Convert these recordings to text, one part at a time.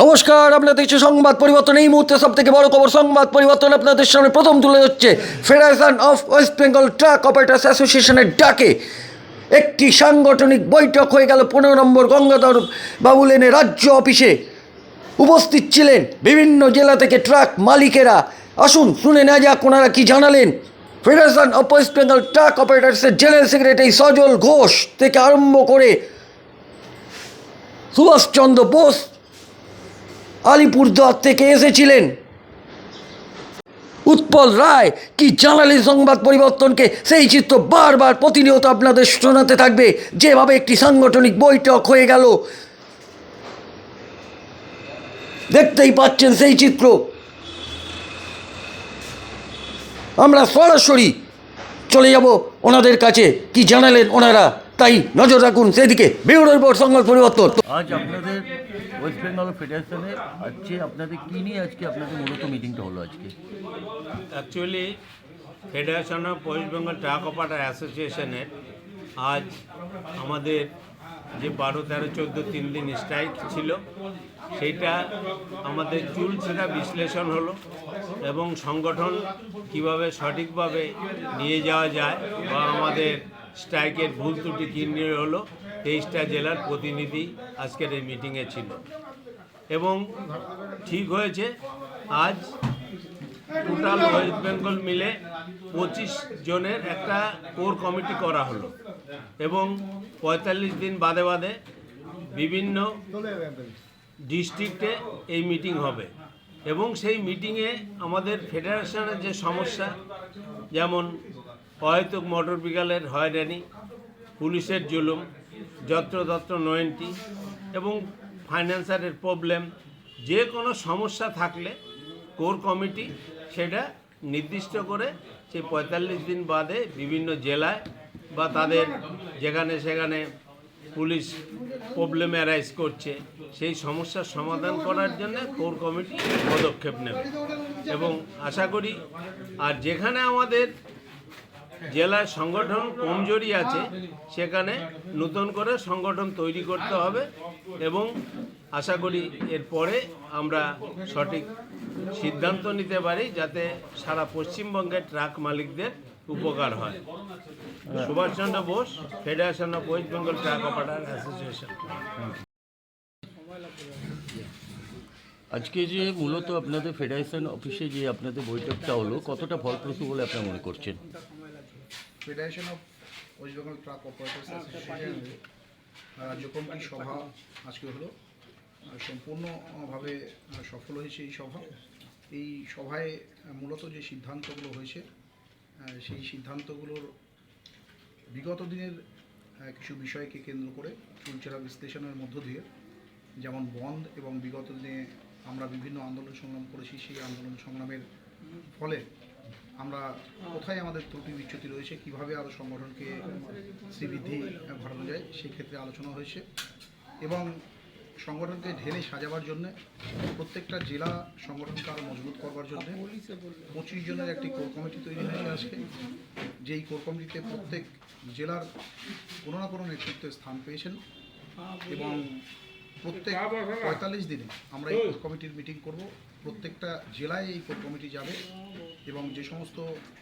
নমস্কার, আপনাদের দেখছি সংবাদ পরিবর্তন। এই মুহূর্তে সব থেকে বড় খবর, সংবাদ পরিবর্তন আপনাদের সামনে প্রথম তুলে হচ্ছে federation of west Bengal truck operators অ্যাসোসিয়েশনের ডাকে। একটি সাংগঠনিক বৈঠক হয়ে গেল পনেরো নম্বর গঙ্গাধর বাবু লেনে রাজ্য অফিসে। উপস্থিত ছিলেন বিভিন্ন জেলা থেকে ট্রাক মালিকেরা। আসুন, শুনে নেওয়া যাক ওনারা কি জানালেন। Federation of west Bengal truck অপারেটার্সের general secretary Sajal Ghosh থেকে আরম্ভ করে সুভাষচন্দ্র বোস আলিপুরদুয়ার থেকে এসেছিলেন। উৎপল রায়, কি জানালেন সংবাদ পরিবর্তনকে? সেই চিত্র বারবার প্রতিনিয়ত আপনাদের শোনাতে থাকবে। যেভাবে একটি সাংগঠনিক বৈঠক হয়ে গেল। দেখতেই পাচ্ছেন সেই চিত্র। আমরা সরাসরি চলে যাব ওনাদের কাছে। কি জানালেন ওনারা? তাই নজর রাখুন সেদিকে ব্যুরো রিপোর্ট সংবাদ পরিবর্তন। আজ আপনাদের ওয়েস্ট বেঙ্গল ফেডারেশনের আজকে আপনাদের কী নিয়ে আজকে আপনাদের মূলত মিটিংটা হলো আজকে? Actually federation of west Bengal truck operator অ্যাসোসিয়েশনের আজ আমাদের যে বারো তেরো চোদ্দ তিন দিন স্ট্রাইক ছিল সেইটা আমাদের চুলছেরা বিশ্লেষণ হলো এবং সংগঠন কীভাবে সঠিকভাবে নিয়ে যাওয়া যায় বা আমাদের স্ট্রাইকের ভুল ত্রুটি নিয়ে হলো তেইশটা জেলার প্রতিনিধি আজকের এই মিটিংয়ে ছিল। এবং ঠিক হয়েছে, আজ টোটাল ওয়েস্ট বেঙ্গল মিলে পঁচিশ জনের একটা কোর কমিটি করা হলো। এবং পঁয়তাল্লিশ দিন বাদে বাদে বিভিন্ন ডিস্ট্রিক্টে এই মিটিং হবে। এবং সেই মিটিংয়ে আমাদের ফেডারেশনের যে সমস্যা, যেমন অহেতুক মোটর বিকালের হয়রানি, পুলিশের জুলুম, যত্রতত্র নয়েন্টি এবং ফাইন্যান্সারের প্রবলেম, যে কোনো সমস্যা থাকলে কোর কমিটি সেটা নির্দিষ্ট করে সেই পঁয়তাল্লিশ দিন বাদে বিভিন্ন জেলায় বা তাদের যেখানে সেখানে পুলিশ প্রবলেম অ্যারাইজ করছে, সেই সমস্যার সমাধান করার জন্য কোর কমিটি পদক্ষেপ নেবে। এবং আশা করি আর যেখানে আমাদের জেলার সংগঠন কমজোরি আছে, সেখানে নতুন করে সংগঠন তৈরি করতে হবে এবং আশা করি এরপরে আমরা সঠিক সিদ্ধান্ত নিতে পারি যাতে সারা পশ্চিমবঙ্গের ট্রাক মালিকদের উপকার হয়। Subhashchandra Bose federation of west Bengal truck operator association আজকে যে মূলত আপনাদের ফেডারেশন অফিসে যে আপনাদের বৈঠকটা হলো, কতটা ফলপ্রসূ বলে আপনারা মনে করছেন? Federation of west Bengal truck operators অ্যাসোসিয়েশনের রাজ্য কমিটির সভা আজকে হলো সম্পূর্ণভাবে সফল হয়েছে এই সভা। এই সভায় মূলত যে সিদ্ধান্তগুলো হয়েছে সেই সিদ্ধান্তগুলোর বিগত দিনের কিছু বিষয়কে কেন্দ্র করে চুলচেরা বিশ্লেষণের মধ্য দিয়ে। যেমন বন্ধ এবং বিগত দিনে আমরা বিভিন্ন আন্দোলন সংগ্রাম করেছি সেই আন্দোলন সংগ্রামের ফলে আমরা কোথায় আমাদের ত্রুটি বিচ্যুতি রয়েছে, কীভাবে আরও সংগঠনকে শ্রীবৃদ্ধি ঘটানো যায় সেই ক্ষেত্রে আলোচনা হয়েছে। এবং সংগঠনকে ঢেলে সাজাবার জন্য প্রত্যেকটা জেলা সংগঠনকে আরও মজবুত করবার জন্য পঁচিশ জনের একটি কোর কমিটি তৈরি হয়েছে আজকে। যেই কোর কমিটিতে প্রত্যেক জেলার কোনো না কোনো নেতৃত্বে স্থান পেয়েছেন এবং প্রত্যেক পঁয়তাল্লিশ দিনে আমরা এই কোর কমিটির মিটিং করব। প্রত্যেকটা জেলায় এই কোর কমিটি যাবে এবং যে সমস্ত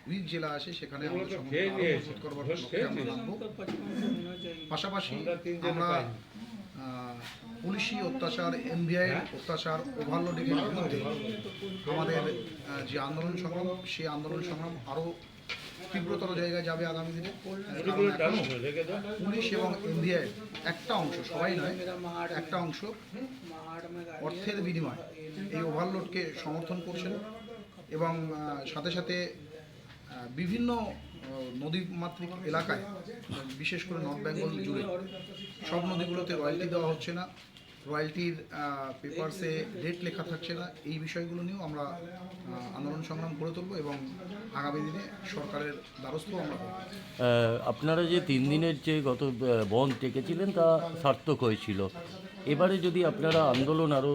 উইক জেলা আছে সেখানে আমাদের সংগঠন করবার লক্ষ্যে আমরা পাশাপাশি আমরা পুলিশি অত্যাচার এমভিআই অত্যাচার ওভারলোডিংয়ের বিরুদ্ধে আমাদের যে আন্দোলন সংগ্রাম সেই আন্দোলন সংগ্রাম আরও তীব্রতর জায়গায় যাবে আগামী দিনে। পুলিশ এবং এমভিআই একটা অংশ সবাই নয় একটা অংশ অর্থের বিনিময় এই ওভারলোডকে সমর্থন করছেন এবং সাথে সাথে বিভিন্ন নদীমাতৃক এলাকায় বিশেষ করে নর্থ বেঙ্গল জুড়ে সব নদীগুলোতে রয়্যালটি দেওয়া হচ্ছে না। রয়্যালটির পেপারসে ডেট লেখা থাকছে না। এই বিষয়গুলো নিয়েও আমরা আন্দোলন সংগ্রাম করে তুলব এবং আগামী দিনে সরকারের দ্বারস্থ আমরা আপনারা যে তিন দিনের যে গত বন্ধ ডেকেছিলেন তা সার্থক হয়েছিল। এবারে যদি আপনারা আন্দোলন আরও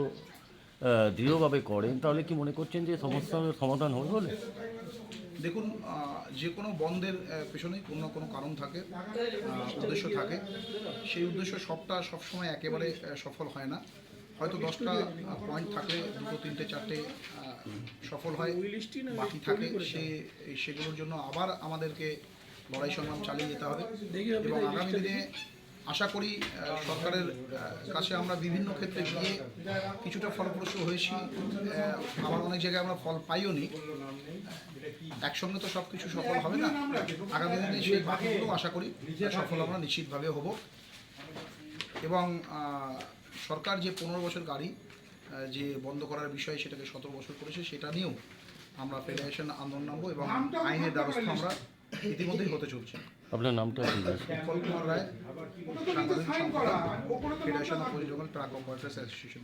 দৃঢ়ভাবে করেন, তাহলে কি মনে করছেন যে সমস্যার সমাধান হবে বলে? দেখুন যে কোনো বন্ধের পেছনেই কোনো না কোনো কারণ থাকে উদ্দেশ্য থাকে। সেই উদ্দেশ্য সবটা সবসময় একেবারে সফল হয় না। হয়তো দশটা পয়েন্ট থাকলে দুটো, তিনটে, চারটে সফল হয়, বাকি থাকে সে, সেগুলোর জন্য আবার আমাদেরকে লড়াই সংগ্রাম চালিয়ে যেতে হবে। এবং আগামী দিনে আশা করি সরকারের কাছে আমরা বিভিন্ন ক্ষেত্রে গিয়ে কিছুটা ফলপ্রসূ হয়েছি। আবার অনেক জায়গায় আমরা ফল পাইও নি। একসঙ্গে তো সব কিছু সফল হবে না। আগামী দিনে সেই বাকিগুলো আশা করি সফল আমরা নিশ্চিতভাবে হব। এবং সরকার যে পনেরো বছর গাড়ি যে বন্ধ করার বিষয় সেটাকে সতেরো বছর করেছে সেটা নিয়েও আমরা ফেডারেশন আন্দোলন নামবো এবং আইনের ব্যবস্থা আমরা ইতিমধ্যেই হতে চলছে। আপনার নামটা Roy. Federation of west Bengal truck operators association